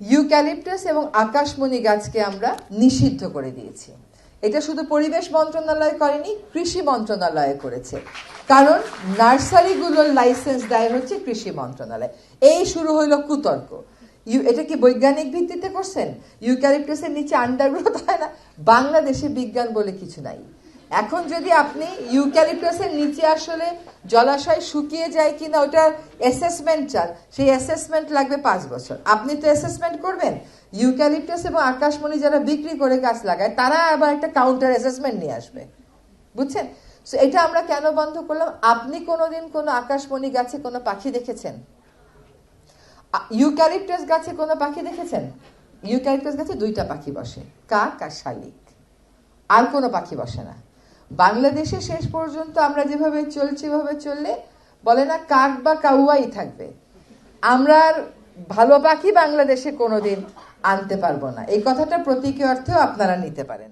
Eucalyptus এবং আকাশমণি গাছকে আমরা নিষিদ্ধ করে দিয়েছি। এটা শুধু পরিবেশ মন্ত্রণালয় করেনি, কৃষি মন্ত্রণালয় করেছে। কারণ নার্সারিগুলোর লাইসেন্স দেয় হচ্ছে কৃষি মন্ত্রণালয়। এই শুরু হইল কুতর্ক। ইউ, এটা কি বৈজ্ঞানিক ভিত্তিতে করছেন? ইউক্যালিপটাসের নিচে আন্ডারগ্রোথ হয় না? বাংলাদেশে বিজ্ঞান বলে কিছু নাই। এখন যদি আপনি ইউক্যালিপটাসের নিচে আসলে জলাশয় শুকিয়ে যায় কিনা ওটার অ্যাসেসমেন্ট চান। সেই অ্যাসেসমেন্ট লাগবে পাঁচ বছর। আপনি তো অ্যাসেসমেন্ট করবেন। ইউক্যালিপটাস এবং আকাশমণি যারা বিক্রি করে গাছ লাগায়, তারা আবার একটা কাউন্টার অ্যাসেসমেন্ট নিয়ে আসবে। বুঝছেন? So, এটা আমরা কেন বন্ধ করলাম? আপনি কোনোদিন কোনো আকাশমণি গাছে কোনো পাখি দেখেছেন? ইউক্যালিপটাস গাছে কোনো পাখি দেখেছেন? ইউক্যালিপটাস গাছে দুইটা পাখি বসে, কাক আর শালিক। আর কোনো পাখি বসে না। বাংলাদেশে শেষ পর্যন্ত আমরা যেভাবে চলছি, এভাবে চললে বলে না কাক বা কাউয়াই থাকবে। আমরা আর ভালো পাখি বাংলাদেশে কোনোদিন আনতে পারব না। এই কথাটা প্রতীকী অর্থেও আপনারা নিতে পারেন।